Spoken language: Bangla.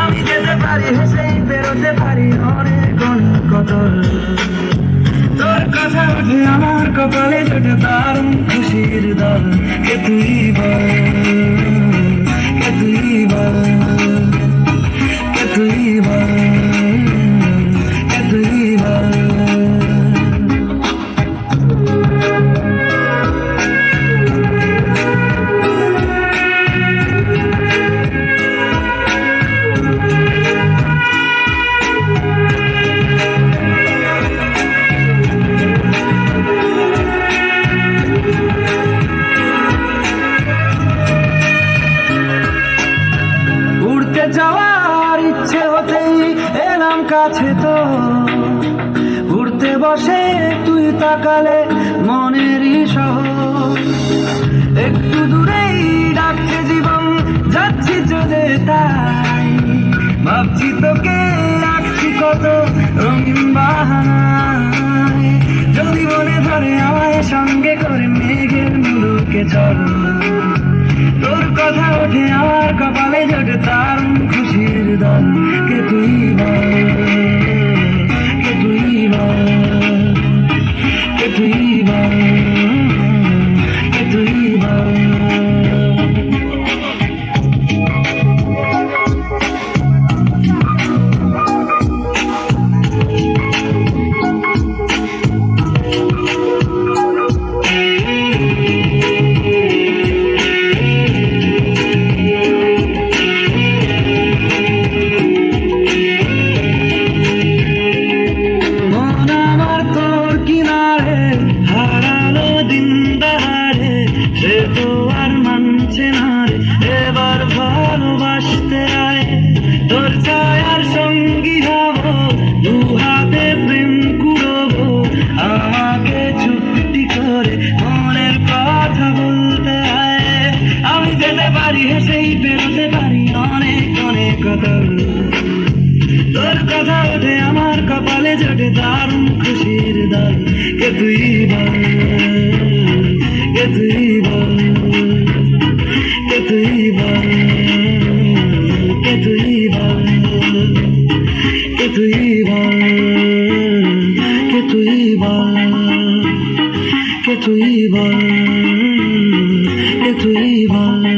আমি যেতে পারি, হেসেই বেরোতে পারি অনেক অনেক কতল। তোর কথা উঠে আমার কপালে জোটে দারুণ খুশির দল। কে তুই বল? কে তুই বল? কাছে তো উড়তে বসে, তুই তাকালে মনেরই সহ একটু দূরেই ডাকছে জীবন, যাচ্ছি চলে তাই। ভাবছি তোকে রাখছি কত রঙিন বাহানায়। যদি মনে ধরে আমায় সঙ্গে করে মেঘের মুলুকে চল। তোর কথা ওঠে আমার কপালে, জোটে তার খুশির দল। কে তুই? এবার ভালোবাসতে আয় তোর ছায়ার সঙ্গী হব দু হাতে প্রেম কুড়বো। আমাকে চুক্তি করে মনের কথা বলতে আয় আমি যেতে পারি, হেসেই বেরোতে পারি, অনেক অনেক কথা তোর কথা ওঠে, আমার কপালে জোটে, দারুণ খুশির দল কে তুই বল? কে তুই বল? Get to evil, into evil, into evil, into evil, evil.